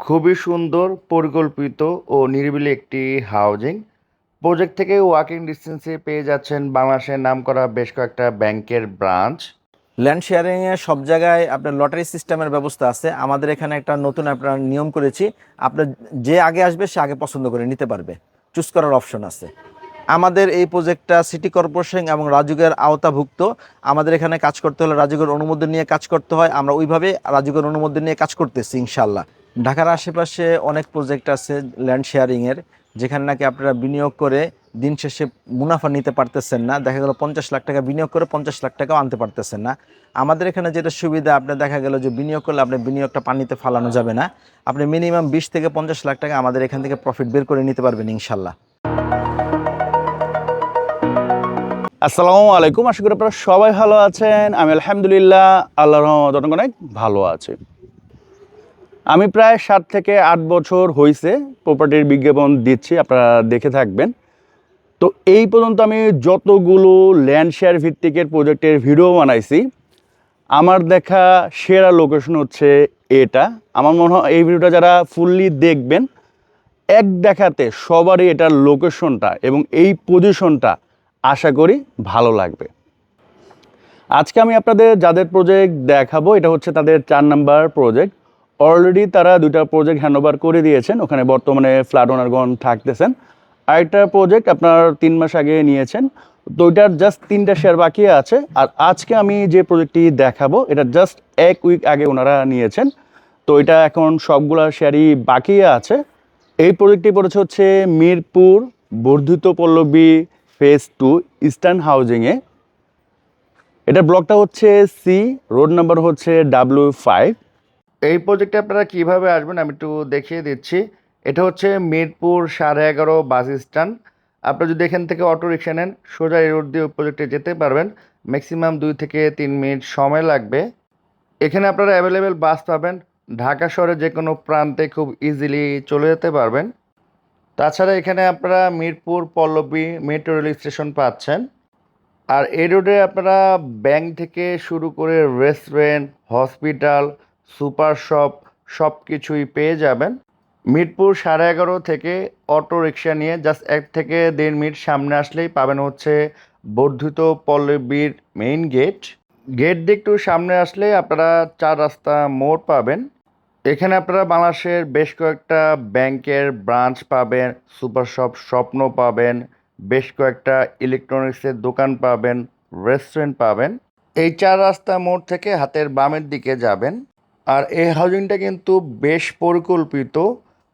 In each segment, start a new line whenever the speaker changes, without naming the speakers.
খুবই সুন্দর, পরিকল্পিত ও নিরিবিলি একটি হাউজিং প্রজেক্ট থেকে ওয়াকিং ডিস্টেন্সে পেয়ে যাচ্ছেন বাংলাদেশের নাম করা বেশ কয়েকটা ব্যাংকের ব্রাঞ্চ
ল্যান্ড শেয়ারিংয়ে সব জায়গায় আপনার লটারি সিস্টেমের ব্যবস্থা আছে। আমাদের এখানে একটা নতুন আপনার নিয়ম করেছি। আপনার যে আগে আসবে, সে আগে পছন্দ করে নিতে পারবে। চুজ করার অপশন আছে। আমাদের এই প্রজেক্টটা সিটি কর্পোরেশন এবং রাজুকের আওতাভুক্ত। আমাদের এখানে কাজ করতে হলে রাজুকের অনুমোদন নিয়ে কাজ করতে হয়। আমরা ওইভাবে রাজুকের অনুমোদন নিয়ে কাজ করতেছি ইনশাল্লাহ ঢাকার আশেপাশে অনেক প্রজেক্ট আছে ল্যান্ড শেয়ারিংয়ের যেখানে নাকি আপনারা বিনিয়োগ করে দিন শেষে মুনাফা নিতে পারতেছেন না। দেখা গেল পঞ্চাশ লাখ টাকা বিনিয়োগ করে পঞ্চাশ লাখ টাকাও আনতে পারতেছেন না। আমাদের এখানে যেটা সুবিধা আপনার দেখা গেল যে বিনিয়োগ করলে আপনার বিনিয়োগটা পানিতে ফালানো যাবে না। আপনি মিনিমাম বিশ থেকে পঞ্চাশ লাখ টাকা আমাদের এখান থেকে প্রফিট বের করে নিতে পারবেন ইনশাল্লাহ।
আসসালামু আলাইকুম, আশা করি আপনারা সবাই ভালো আছেন। আমি আলহামদুলিল্লাহ আল্লাহ রহমত অনেক ভালো আছি। আমি প্রায় সাত থেকে আট বছর হয়েছে প্রপার্টির বিজ্ঞাপন দিচ্ছি, আপনারা দেখে থাকবেন। তো এই পর্যন্ত আমি যতগুলো ল্যান্ড শেয়ার ভিত্তিকের প্রজেক্টের ভিডিও বানাইছি, আমার দেখা সেরা লোকেশন হচ্ছে এটা। আমার মনে হয় এই ভিডিওটা যারা ফুললি দেখবেন, এক দেখাতে সবারই এটার লোকেশনটা এবং এই পজিশনটা আশা করি ভালো লাগবে। আজকে আমি আপনাদের যাদের প্রজেক্ট দেখাবো, এটা হচ্ছে তাদের চার নাম্বার প্রজেক্ট অলরেডি তারা দুইটা প্রজেক্ট হ্যান্ডওভার করে দিয়েছেন। ওখানে বর্তমানে ফ্ল্যাট ওনারগণ থাকতেছেন। আরেকটা প্রজেক্ট আপনার তিন মাস আগে নিয়েছেন। তো ওইটার জাস্ট তিনটা শেয়ার বাকি আছে। আর আজকে আমি যে প্রজেক্টটি দেখাবো, এটা জাস্ট এক উইক আগে ওনারা নিয়েছেন। তো এটা এখন সবগুলা শেয়ারই বাকি আছে। এই প্রজেক্টটি পড়েছে হচ্ছে মিরপুর, বর্ধিত পল্লবী ফেজ টু ইস্টার্ন হাউজিংয়ে এটা ব্লকটা হচ্ছে সি রোড নাম্বার হচ্ছে ডাব্লিউ ফাইভ
এই প্রজেক্টে আপনারা কীভাবে আসবেন আমি একটু দেখিয়ে দিচ্ছি। এটা হচ্ছে মিরপুর সাড়ে এগারো বাস স্ট্যান্ড। আপনারা যদি এখান থেকে অটো রিক্সা নেন, সোজা এই রোড দিয়ে প্রজেক্টে যেতে পারবেন। ম্যাক্সিমাম দুই থেকে তিন মিনিট সময় লাগবে। এখানে আপনারা অ্যাভেলেবেল বাস পাবেন। ঢাকা শহরে যে কোনো প্রান্তে খুব ইজিলি চলে যেতে পারবেন। তাছাড়া এখানে আপনারা Mirpur Pallabi metro rail station পাচ্ছেন। আর এই রোডে আপনারা ব্যাংক থেকে শুরু করে রেস্টুরেন্ট হসপিটাল সুপার শপ সব কিছুই পেয়ে যাবেন। মিরপুর সাড়ে এগারো থেকে অটো রিক্সা নিয়ে জাস্ট এক থেকে দেড় মিনিট সামনে আসলেই পাবেন হচ্ছে বর্ধিত পল্লবীর মেইন গেট। গেট দিয়ে একটু সামনে আসলে আপনারা চার রাস্তা মোড় পাবেন। এখানে আপনারা বাংলাদেশের বেশ কয়েকটা ব্যাংকের ব্রাঞ্চ পাবেন, সুপার শপ স্বপ্ন পাবেন, বেশ কয়েকটা ইলেকট্রনিক্সের দোকান পাবেন, রেস্টুরেন্ট পাবেন। এই চার রাস্তা মোড় থেকে হাতের বামের দিকে যাবেন। আর এই হাউজিংটা কিন্তু বেশ পরিকল্পিত।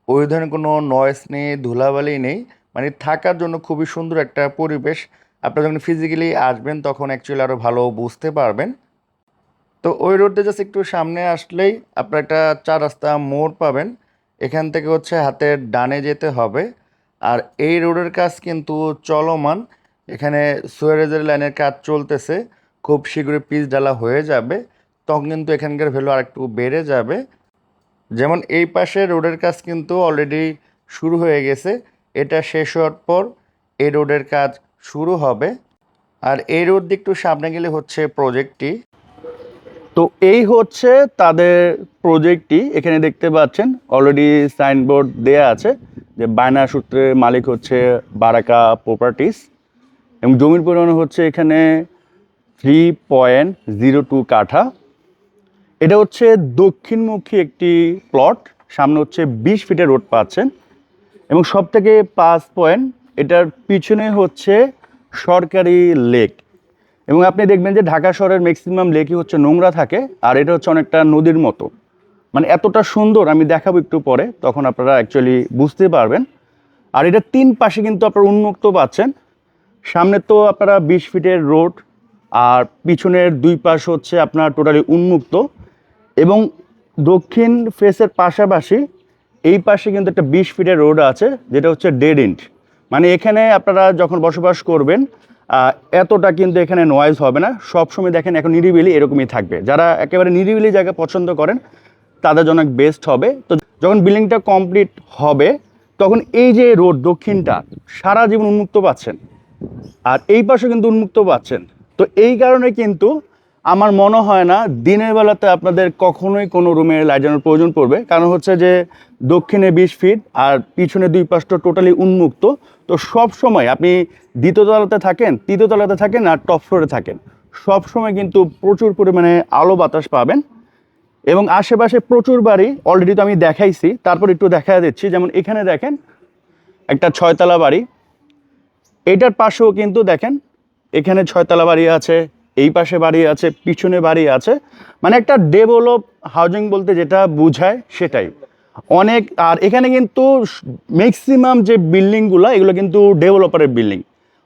ওই ধরনের কোনো নয়েস নেই, ধুলাবালি নেই। মানে থাকার জন্য খুবই সুন্দর একটা পরিবেশ। আপনারা যখন ফিজিক্যালি আসবেন, তখন অ্যাকচুয়ালি আরও ভালো বুঝতে পারবেন। তো ওই রোডে জাস্ট একটু সামনে আসলেই আপনারা একটা চার রাস্তা মোড় পাবেন। এখান থেকে হচ্ছে হাতের ডানে যেতে হবে। আর এই রোডের কাজ কিন্তু চলমান। এখানে সুয়ারেজের লাইনের কাজ চলতেছে। খুব শীঘ্রই পিচ ডালা হয়ে যাবে। তখন কিন্তু এখানকার ভ্যালু আরেকটু বেড়ে যাবে। যেমন এই পাশে রোডের কাজ কিন্তু অলরেডি শুরু হয়ে গেছে। এটা শেষ হওয়ার পর এই রোডের কাজ শুরু হবে। আর এই রোড দিয়ে একটু সামনে গেলে হচ্ছে প্রজেক্টটি
তো এই হচ্ছে তাদের প্রজেক্টটি এখানে দেখতে পাচ্ছেন অলরেডি সাইনবোর্ড দেয়া আছে যে বায়না সূত্রে মালিক হচ্ছে বারাকা প্রপার্টিস এবং জমির পরিমাণ হচ্ছে এখানে থ্রি পয়েন্ট জিরো টু কাঠা। এটা হচ্ছে দক্ষিণমুখী একটি প্লট সামনে হচ্ছে বিশ ফিটের রোড পাচ্ছেন। এবং সব থেকে পাঁচ পয়েন্ট এটার পিছনে হচ্ছে সরকারি লেক এবং আপনি দেখবেন যে ঢাকা শহরের ম্যাক্সিমাম লেকই হচ্ছে নোংরা থাকে, আর এটা হচ্ছে অনেকটা নদীর মতো। মানে এতটা সুন্দর, আমি দেখাবো একটু পরে, তখন আপনারা অ্যাকচুয়ালি বুঝতে পারবেন। আর এটা তিন পাশে কিন্তু আপনারা উন্মুক্ত পাচ্ছেন। সামনে তো আপনারা বিশ ফিটের রোড আর পিছনের দুই পাশ হচ্ছে আপনার টোটালি উন্মুক্ত। এবং দক্ষিণ ফেসের পাশাপাশি এই পাশে কিন্তু একটা বিশ ফিটের রোড আছে, যেটা হচ্ছে ডেড ইন্ট মানে এখানে আপনারা যখন বসবাস করবেন এতটা কিন্তু এখানে নয়েজ হবে না। সবসময় দেখেন এখন নিরিবিলি এরকমই থাকবে। যারা একেবারে নিরিবিলি জায়গা পছন্দ করেন, তাদের জন্য বেস্ট হবে। তো যখন বিল্ডিংটা কমপ্লিট হবে, তখন এই যে রোড দক্ষিণটা, সারা জীবন উন্মুক্ত পাচ্ছেন। আর এই পাশে কিন্তু উন্মুক্ত পাচ্ছেন। তো এই কারণে কিন্তু আমার মনে হয় না দিনের বেলাতে আপনাদের কখনোই কোনো রুমে লাইট জ্বালানোর প্রয়োজন পড়বে। কারণ হচ্ছে যে দক্ষিণে বিশ ফিট আর পিছনে দুই পাশটা টোটালি উন্মুক্ত। তো সব সময় আপনি দ্বিতীয় তলাতে থাকেন, তৃতীয় তলাতে থাকেন আর টপ ফ্লোরে থাকেন। সব সময় কিন্তু প্রচুর পরিমাণে আলো বাতাস পাবেন এবং আশেপাশে প্রচুর বাড়ি অলরেডি তো আমি দেখাইছি, তারপর একটু দেখা দিচ্ছি। যেমন এখানে দেখেন একটা ছয়তলা বাড়ি। এটার পাশেও কিন্তু দেখেন, এখানে ছয়তলা বাড়ি আছে এই পাশে বাড়ি আছে, পিছনে বাড়ি আছে। মানে একটা ডেভেলপ হাউজিং বলতে যেটা বোঝায় সেটাই। অনেক, আর এখানে কিন্তু ম্যাক্সিমাম যে বিল্ডিংগুলো এগুলো কিন্তু ডেভেলপারের বিল্ডিং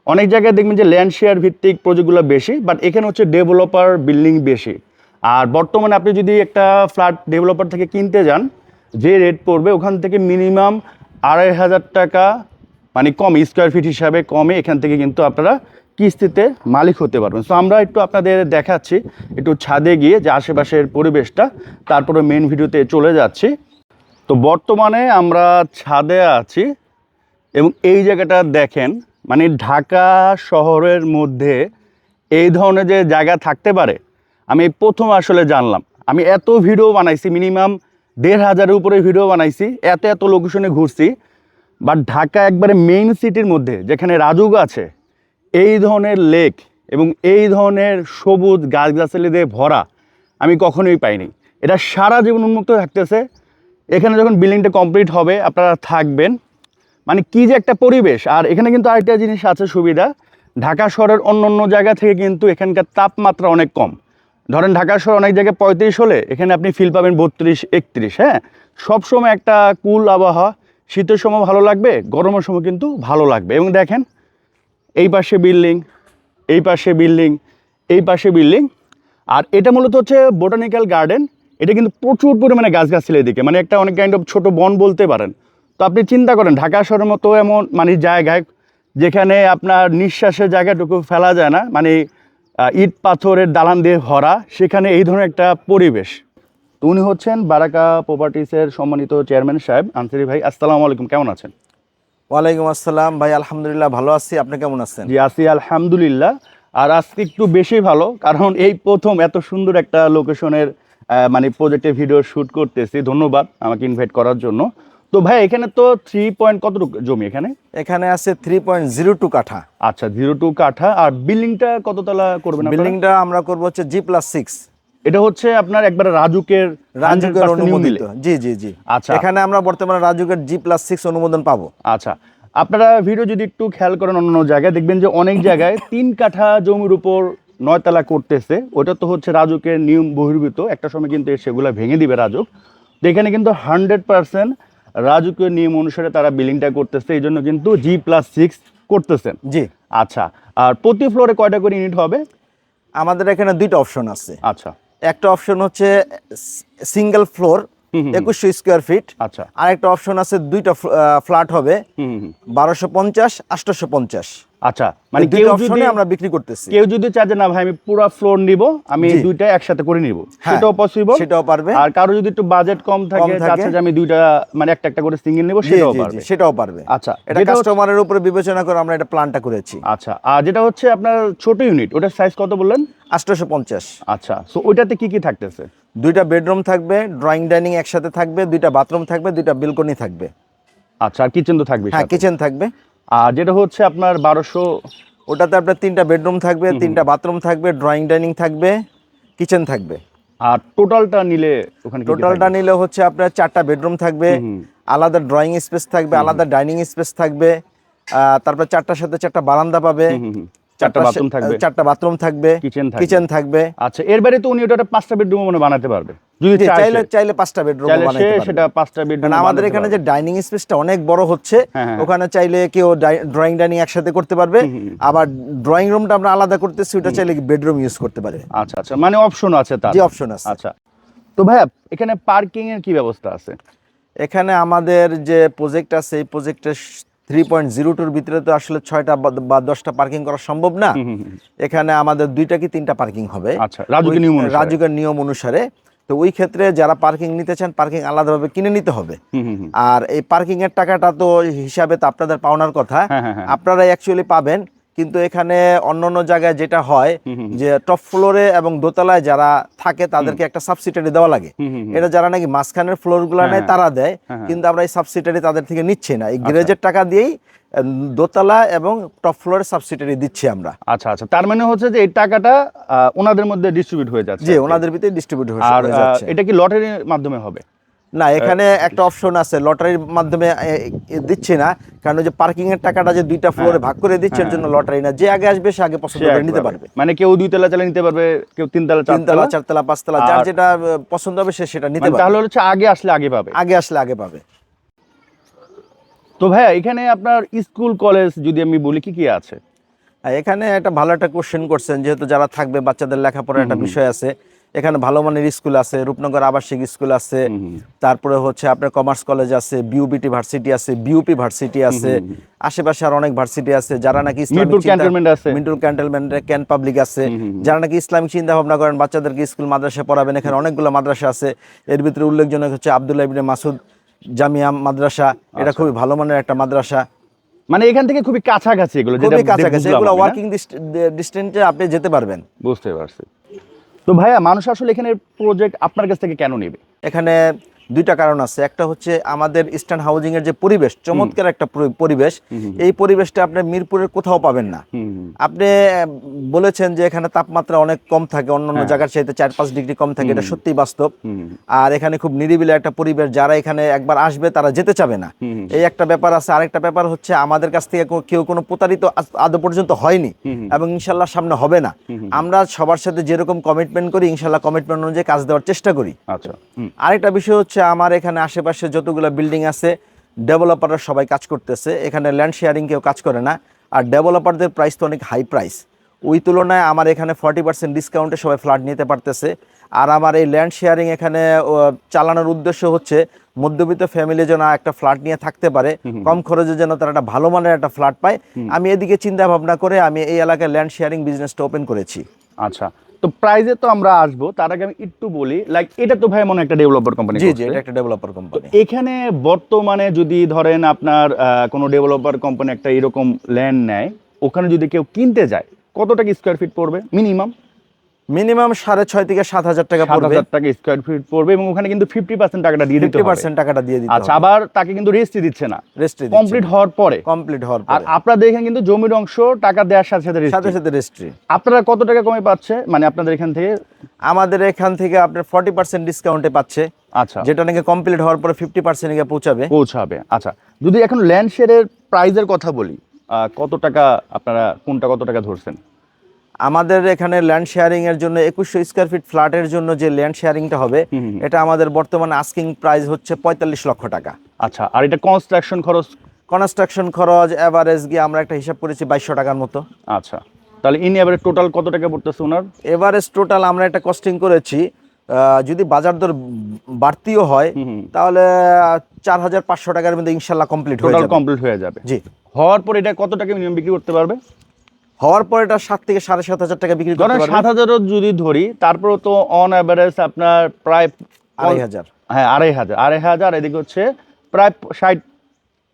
অনেক জায়গায় দেখবেন যে ল্যান্ড শেয়ার ভিত্তিক প্রজেক্টগুলো বেশি বাট এখানে হচ্ছে ডেভেলপার বিল্ডিং বেশি। আর বর্তমানে আপনি যদি একটা ফ্ল্যাট ডেভেলপার থেকে কিনতে যান, যে রেট পড়বে ওখান থেকে মিনিমাম আড়াই হাজার টাকা মানে কম স্কোয়ার ফিট হিসাবে কমে এখান থেকে কিন্তু আপনারা কিস্তিতে মালিক হতে পারবেন। সো আমরা একটু আপনাদের দেখাচ্ছি, একটু ছাদে গিয়ে যে আশেপাশের পরিবেশটা, তারপরে মেন ভিডিওতে চলে যাচ্ছি। তো বর্তমানে আমরা ছাদে আছি এবং এই জায়গাটা দেখেন মানে ঢাকা শহরের মধ্যে এই ধরনের যে জায়গা থাকতে পারে, আমি প্রথম আসলে জানলাম। আমি এত ভিডিও বানাইছি মিনিমাম দেড় হাজারের উপরে ভিডিও বানাইছি, এত এত লোকেশনে ঘুরছি। বাট ঢাকা একবারে মেইন সিটির মধ্যে, যেখানে রাজুগ আছে এই ধরনের লেক এবং এই ধরনের সবুজ গাছগাছালি দিয়ে ভরা আমি কখনোই পাইনি। এটা সারা জীবন উন্মুক্ত থাকতেছে। এখানে যখন বিল্ডিংটা কমপ্লিট হবে, আপনারা থাকবেন। মানে কি যে একটা পরিবেশ। আর এখানে কিন্তু আরেকটা জিনিস আছে সুবিধা। ঢাকা শহরের অন্য অন্য জায়গা থেকে কিন্তু এখানকার তাপমাত্রা অনেক কম। ধরেন ঢাকা শহর অনেক জায়গায় পঁয়ত্রিশ হলে এখানে আপনি ফিল পাবেন বত্রিশ, একত্রিশ হ্যাঁ? সবসময় একটা কুল আবহাওয়া। শীতের সময় ভালো লাগবে, গরমের সময় কিন্তু ভালো লাগবে। এবং দেখেন এই পাশে বিল্ডিং এই পাশে বিল্ডিং এই পাশে বিল্ডিং আর এটা মূলত হচ্ছে বোটানিক্যাল গার্ডেন এটা কিন্তু প্রচুর পরিমাণে গাছগাছালি এদিকে। মানে একটা অনেক কাইন্ড অফ ছোট বন বলতে পারেন। তো আপনি চিন্তা করেন, ঢাকা শহরের মতো এমন মানে জায়গায় যেখানে আপনার নিঃশ্বাসের জায়গাটুকু ফেলা যায় না মানে ইট পাথরের দালান দিয়ে ভরা, সেখানে এই ধরনের একটা পরিবেশ। তো উনি হচ্ছেন বারাকা প্রপার্টিসের সম্মানিত চেয়ারম্যান সাহেব, আনসারি ভাই, আসসালামু আলাইকুম, কেমন আছেন?
ওয়ালাইকুম আসসালাম। ভাই আলহামদুলিল্লাহ ভালো আছি। আপনি কেমন আছেন?
জি আছি আলহামদুলিল্লাহ। আর আজকে একটু বেশি ভালো কারণ এই প্রথম এত সুন্দর একটা লোকেশনের মানে প্রজেক্টে ভিডিও শ্যুট করতেছি। ধন্যবাদ আমাকে ইনভাইট করার জন্য। তো ভাই এখানে তো থ্রি পয়েন্ট কত জমি এখানে?
এখানে আছে থ্রি পয়েন্ট জিরো টু কাঠা।
আচ্ছা জিরো টু কাঠা। আর বিল্ডিংটা কততলা করবেন আপনারা?
বিল্ডিংটা আমরা করব হচ্ছে জি প্লাস সিক্স
এটা হচ্ছে আপনার একবার রাজুকের
রাজুকের অনুমোদিত। জি জি জি।
আচ্ছা।
এখানে আমরা বর্তমানে রাজুকের জি প্লাস সিক্স অনুমোদন পাবো।
আচ্ছা। আপনারা ভিডিও যদি একটু খেয়াল করেন অন্য জায়গায় দেখবেন যে অনেক জায়গায় তিন কাঠা জমির উপর নয়তলা করতেছে। ওটা তো হচ্ছে রাজুকের নিয়ম বহির্ভূত। একটা সময় কিন্তু সেগুলো ভেঙে দিবে রাজুক। তো এখানে কিন্তু হান্ড্রেড পার্সেন্ট রাজুকের নিয়ম অনুসারে তারা বিল্ডিংটা করতেছে। এই জন্য কিন্তু জি প্লাস সিক্স করতেছেন
জি।
আচ্ছা। আর প্রতি ফ্লোরে কয়টা করে ইউনিট হবে?
আমাদের এখানে দুইটা অপশন আছে।
আচ্ছা।
একটা অপশন হচ্ছে সিঙ্গেল ফ্লোর। একুশশো স্কোয়ার ফিট
আচ্ছা
আর একটা অপশন আছে দুইটা ফ্ল্যাট হবে। বারোশো পঞ্চাশ আটশোশো পঞ্চাশ
আচ্ছা
মানে
কেউ যদি
আমরা বিক্রি করতেছি।
কেউ যদি চায় যে না ভাই আমি পুরো ফ্লোর নিব আমি দুইটা একসাথে করে নিব।
হ্যাঁ,
সেটাও পসিবল
সেটাও পারবে।
আর কারও যদি একটু বাজেট কম থাকে। চাচ্ছে যে আমি দুইটা মানে একটা একটা করে সিঙ্গেল নিব সেটাও পারবে।
সেটাও পারবে।
আচ্ছা
এটা কাস্টমারের উপরে বিবেচনা করে আমরা এটা প্ল্যানটা করেছি।
আচ্ছা আর যেটা হচ্ছে আপনার ছোট ইউনিট ওটার সাইজ কত বললেন?
আটশোশো পঞ্চাশ
আচ্ছা সো ওইটাতে কি কি থাকতেছে?
দুইটা বেডরুম থাকবে ড্রয়িং ডাইনিং একসাথে থাকবে দুইটা বাথরুম থাকবে দুইটা বেলকনি থাকবে।
আচ্ছা আর কিচেন তো থাকবে
হ্যাঁ কিচেন থাকবে।
আর যেটা হচ্ছে আপনার বারোশো
ওটাতে আপনার তিনটা বেডরুম থাকবে তিনটা বাথরুম থাকবে ড্রয়িং ডাইনিং থাকবে কিচেন থাকবে।
আর টোটালটা নিলে ওখানে
টোটালটা নিলে হচ্ছে আপনার চারটা বেডরুম থাকবে আলাদা ড্রয়িং স্পেস থাকবে আলাদা ডাইনিং স্পেস থাকবে তারপর চারটার সাথে চারটা বারান্দা পাবে।
চারটা বাথরুম থাকবে।
চারটা বাথরুম থাকবে
কিচেন থাকবে।
কিচেন থাকবে।
আচ্ছা এর বাইরে তো উনি ওটা পাঁচটা বেডরুম মনে বানাতে পারবে। যদি
চাইলে চাইলে পাঁচটা বেডরুম বানাইতে পারবে।
সেটা পাঁচটা বেডরুম
আমাদের এখানে যে ডাইনিং স্পেসটা অনেক বড় হচ্ছে
হ্যাঁ, হ্যাঁ।
ওখানে চাইলে কেউ ড্রয়িং ডাইনিং একসাথে করতে পারবে। আবার ড্রয়িং রুমটা আমরা আলাদা করতেছি ওটা চাইলে বেডরুম ইউজ করতে পারে।
আচ্ছা আচ্ছা মানে অপশন আছে তার।
যে অপশন আছে।
আচ্ছা। তো ভাইয়া এখানে পার্কিং এর কি ব্যবস্থা আছে?
এখানে আমাদের যে প্রজেক্ট আছে এই প্রজেক্টের থ্রি পয়েন্ট জিরো টুর ভিতরে তো আসলে ছয়টা বা- দশটা পার্কিং করা সম্ভব না। এখানে আমাদের দুইটা কি তিনটা পার্কিং হবে
আচ্ছা, রাজুকের নিয়ম অনুসারে।
তো ওই ক্ষেত্রে যারা পার্কিং নিতে চান পার্কিং আলাদাভাবে কিনে নিতে হবে। আর এই পার্কিং এর টাকাটা তো হিসাবে তো আপনাদের পাওনার কথা
হ্যাঁ, হ্যাঁ, হ্যাঁ।
আপনারা অ্যাকচুয়ালি পাবেন কিন্তু এখানে অন্য অন্য জায়গায় যেটা হয় যে টপ ফ্লোরে এবং দোতলায় যারা থাকে তাদেরকে একটা সাবসিডারি দেওয়া লাগে। এটা যারা নাকি মাঝখানের ফ্লোরগুলো
হ্যাঁ,
নেয়
হ্যাঁ।
তারা দেয়
হ্যাঁ।
কিন্তু আমরা এই সাবসিডারি তাদের থেকে নিচ্ছি না। এই গ্যারেজের টাকা দিয়েই দোতলা এবং টপ ফ্লোরের সাবসিডারি দিচ্ছি আমরা।
আচ্ছা আচ্ছা। তার মানে হচ্ছে যে এই টাকাটা ওনাদের মধ্যে ডিস্ট্রিবিউট হয়ে যাচ্ছে
জি
আর।
ওনাদের ভিতরে ডিস্ট্রিবিউট
আর
হয়ে যাচ্ছে।
এটা কি লটারির মাধ্যমে হবে?
না এখানে একটা অপশন আছে লটারির মাধ্যমে দিচ্ছি না। কারণ যে পার্কিং এর টাকাটা যে দুইটা ফ্লোরে ভাগ করে দিচ্ছে এর জন্য লটারি না। যে আগে আসবে সে আগে পছন্দ করে নিতে পারবে।
মানে কেউ দুই তলা চালা নিতে পারবে কেউ তিন তলা চার
তিনতলা
তলা।
চারতলা পাঁচতলা যার যেটা পছন্দ হবে সে সেটা নিতে
মানে
পারবে।
তাহলে হচ্ছে আগে আসলে আগে পাবে।
আগে আসলে আগে পাবে।
তো ভাইয়া এখানে আপনার স্কুল কলেজ যদি আমি বলি কি কি আছে?
এখানে একটা ভালো একটা কোশ্চেন করছেন যেহেতু যারা থাকবে বাচ্চাদের লেখাপড়ার একটা বিষয় আছে। এখানে ভালো মানের স্কুল আছে রূপনগর আবাসিক স্কুল আছে তারপরে হচ্ছে আপনার কমার্স কলেজ আছে বিউবিটি ভার্সিটি আছে বিউপি ভার্সিটি আছে আশেপাশে আর অনেক ভার্সিটি আছে যারা নাকি
ক্যান্টনমেন্ট আছে।
মিন্টুর ক্যান্টনমেন্ট ক্যান পাবলিক আছে যারা নাকি ইসলামিক চিন্তা ভাবনা করেন বাচ্চাদেরকে স্কুল মাদ্রাসায় পড়াবেন এখানে অনেকগুলো মাদ্রাসা আছে। এর ভিতরে উল্লেখজনক হচ্ছে আব্দুল্লাহ ইবনে মাসুদ জামিয়া মাদ্রাসা এটা
আচ্ছা।
খুবই ভালো মানের একটা মাদ্রাসা।
মানে এখান থেকে খুবই কাছাকাছি এগুলো
খুবই কাছাকাছি এগুলো ওয়ার্কিং ডিস্টেন্সে আপনি যেতে পারবেন।
বুঝতে পারছি। তো ভাইয়া মানুষ আসলে এখানে প্রজেক্ট আপনার কাছ থেকে কেন নেবে?
এখানে দুইটা কারণ আছে। একটা হচ্ছে আমাদের ইস্টার্ন হাউজিং এর যে পরিবেশ চমৎকার একটা পরিবেশ। এই পরিবেশটা আপনি মিরপুরের কোথাও পাবেন না। আপনি বলেছেন যে এখানে তাপমাত্রা অনেক কম থাকে অন্যান্য
হ্যাঁ।
জায়গার চাইতে চার পাঁচ ডিগ্রি কম থাকে এটা সত্যিই বাস্তব। আর এখানে খুব নিরিবিলি একটা পরিবেশ যারা এখানে একবার আসবে তারা যেতে চাবে না। এই একটা ব্যাপার আছে। আরেকটা ব্যাপার হচ্ছে আমাদের কাছ থেকে কেউ কোনো প্রতারিত আদৌ পর্যন্ত হয়নি এবং ইনশাল্লাহ সামনে হবে না। আমরা সবার সাথে যেরকম কমিটমেন্ট করি ইনশাল্লাহ কমিটমেন্ট অনুযায়ী কাজ দেওয়ার চেষ্টা করি।
আচ্ছা।
আরেকটা বিষয় হচ্ছে আমার এখানে আশেপাশে যতগুলো বিল্ডিং আছে ডেভেলপাররা সবাই কাজ করতেছে। এখানে ল্যান্ড শেয়ারিং কেউ কাজ করে না। আর ডেভেলপারদের প্রাইস তো অনেক হাই প্রাইস ওই তুলনায় আমার এখানে ফর্টি পার্সেন্ট ডিসকাউন্টে সবাই ফ্ল্যাট নিতে পারতেছে। আর আমার এই ল্যান্ড শেয়ারিং এখানে চালানোর উদ্দেশ্য হচ্ছে মধ্যবিত্ত ফ্যামিলি যেন একটা ফ্ল্যাট নিয়ে থাকতে পারে। কম খরচে যেন তারা একটা ভালো মানের একটা ফ্ল্যাট পায়। আমি এদিকে চিন্তা ভাবনা করে আমি এই এলাকায় ল্যান্ড শেয়ারিং বিজনেসটা ওপেন করেছি।
আচ্ছা। তো প্রাইজে তো আমরা আসব তার আগে আমি একটু বলি লাইক এটা তো ভাই মনে একটা ডেভেলপার কোম্পানি
জি জি এটা একটা ডেভেলপার কোম্পানি
এখানে বর্তমানে যদি ধরেন আপনার কোনো ডেভেলপার কোম্পানি একটা এরকম ল্যান্ড নেয় ওখানে যদি কেউ কিনতে যায় কত টাকা স্কোয়ার ফিট পড়বে মিনিমাম
মিনিমাম সাড়ে ছয় থেকে সাত হাজার টাকা পড়বে।
হাজার টাকা স্কোয়ার ফিট পড়বে এবং ওখানে কিন্তু ফিফটি পার্সেন্ট টাকাটা দিয়ে দিতে
পার্সেন্ট টাকাটা দিয়ে দিতে
আচ্ছা আবার তাকে কিন্তু রেস্টই দিচ্ছে না।
রেস্ট্রি
কমপ্লিট হওয়ার পরে।
কমপ্লিট হওয়ার
আর
পরে।
আপনাদের এখানে কিন্তু জমির অংশ টাকা দেওয়ার সাথে সাথে
সাথে সাথে রেস্ট্রি
আপনারা কত টাকা কমে পাচ্ছে? মানে আপনাদের এখান থেকে?
আমাদের এখান থেকে আপনার ফর্টি পার্সেন্ট ডিসকাউন্টে পাচ্ছে।
আচ্ছা।
যেটা নাকি কমপ্লিট হওয়ার পরে ফিফটি পার্সেন্ট পৌঁছাবে।
পৌঁছাবে। আচ্ছা যদি এখন ল্যান্ড শেয়ারের প্রাইজের কথা বলি কত টাকা আপনারা কোনটা কত টাকা ধরছেন?
আমাদের এখানে ল্যান্ড শেয়ারিং এর জন্য একুশশো স্কোয়ার ফিট ফ্ল্যাটের জন্য যে ল্যান্ড শেয়ারিংটা হবে। এটা আমাদের বর্তমানে আস্কিং প্রাইস হচ্ছে পঁয়তাল্লিশ লক্ষ টাকা।
আচ্ছা আর এটা কনস্ট্রাকশন খরচ?
কনস্ট্রাকশন খরচ এভারেজ গিয়ে আমরা একটা হিসাব করেছি বাইশশো টাকার মতো।
আচ্ছা তাহলে ইন এবারে টোটাল কত টাকা পড়তেছে ওনার?
এভারেজ টোটাল আমরা একটা কস্টিং করেছি যদি বাজার দর বাড়তিও হয়। তাহলে চার হাজার পাঁচশো টাকার মধ্যে ইনশাল্লাহ কমপ্লিট হয়ে
কমপ্লিট হয়ে যাবে।
জি।
হওয়ার পর এটা কত টাকা মিনিমাম বিক্রি করতে পারবে?
হওয়ার পর এটা সাত থেকে সাড়ে সাত হাজার টাকা বিক্রি করতে
ধরেন
পারবে
সাত হাজারও যদি ধরি তারপর তো অন অ্যাভারেজ আপনার প্রায়
আড়াই হাজার।
হ্যাঁ আড়াই হাজার। আড়াই হাজার এদিকে হচ্ছে প্রায় ষাট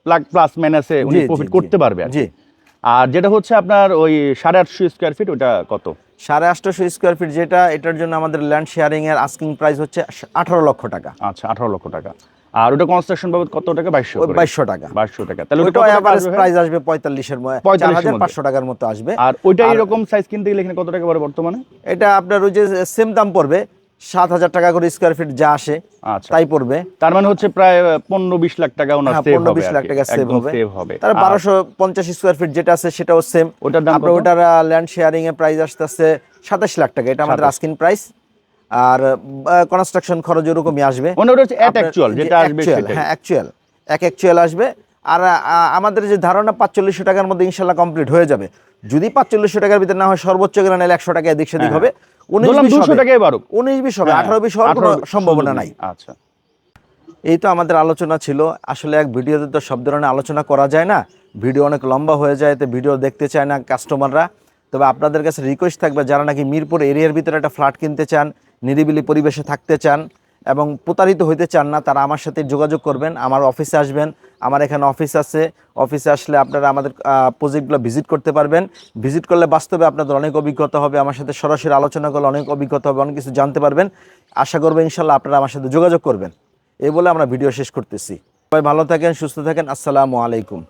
লাখ প্লাস মাইনাসে উনি প্রফিট করতে পারবে
জি।
আর যেটা হচ্ছে আপনার ওই সাড়ে আটশো স্কোয়ার ফিট ওটা কত?
সাড়ে আটশোশো স্কোয়ার ফিট যেটা এটার জন্য আমাদের ল্যান্ড শেয়ারিং এর আস্কিং প্রাইস হচ্ছে আঠারো লক্ষ টাকা।
আচ্ছা আঠারো লক্ষ টাকা। আর ওটা কনস্ট্রাকশন বাবদ কত টাকা? বাইশশো
বাইশশো টাকা।
বাইশশো টাকা। তাহলে ওটা
প্রাইস আসবে পঁয়তাল্লিশের
45
পাঁচশো টাকার মতো আসবে।
আর ওইটা এরকম সাইজ কিনতে গেলে এখানে কত টাকা পড়ে বর্তমানে?
এটা আপনার ওই যে সেম দাম পড়বে। সাত হাজার টাকা করে স্কোয়ার ফিট যা আসে
আচ্ছা।
তাই পড়বে।
তার মানে হচ্ছে প্রায় পনেরো বিশ লাখ টাকা ওনার
হ্যাঁ পনেরো বিশ লাখ টাকা সেভ হবে। তার বারোশো পঞ্চাশ স্কোয়ার ফিট যেটা আছে সেটাও সেম
ওটার দাম
ওটার ল্যান্ড শেয়ারিং এর প্রাইস আসতেছে সাতাশ লাখ টাকা। এটা আমাদের
27
আস্কিং প্রাইস আর কনস্ট্রাকশন খরচ ওরকমই আসবে।
মানে হচ্ছে অ্যাকচুয়াল যেটা আসবে
হ্যাঁ অ্যাকচুয়াল এক অ্যাকচুয়াল আসবে। আর আমাদের যে ধারণা পাঁচচল্লিশশো টাকার মধ্যে ইনশাল্লাহ কমপ্লিট হয়ে যাবে। যদি পাঁচচল্লিশশো টাকার ভিতরে না হয় সর্বোচ্চ গেলে নাহলে একশো টাকা এদিক সেদিক
হ্যাঁ,
হবে। উনিশ বিশ হবে। উনিশ বিশ হবে।
হ্যাঁ,
আঠারো বিশ হওয়ার কোনো সম্ভাবনা নাই।
আচ্ছা।
এই তো আমাদের আলোচনা ছিল। আসলে এক ভিডিওতে তো সব ধরনের আলোচনা করা যায় না। ভিডিও অনেক লম্বা হয়ে যায় তো ভিডিও দেখতে চায় না কাস্টমাররা তবে আপনাদের কাছে রিকোয়েস্ট থাকবে যারা নাকি মিরপুর এরিয়ার ভিতরে একটা ফ্ল্যাট কিনতে চান নিরিবিলি পরিবেশে থাকতে চান এবং প্রতারিত হইতে চান না, তারা আমার সাথে যোগাযোগ করবেন, আমার অফিসে আসবেন, আমার এখানে অফিস আছে, অফিসে আসলে আপনারা আমাদের প্রজেক্টগুলো ভিজিট করতে পারবেন। ভিজিট করলে বাস্তবে আপনাদের অনেক অভিজ্ঞতা হবে, আমার সাথে সরাসরি আলোচনা করলে অনেক অভিজ্ঞতা হবে, অনেক কিছু জানতে পারবেন। আশা করব ইনশাল্লাহ আপনারা আমার সাথে যোগাযোগ করবেন। এই বলে আমরা ভিডিও শেষ করতেছি। সবাই ভালো থাকেন, সুস্থ থাকেন, আসসালামু আলাইকুম।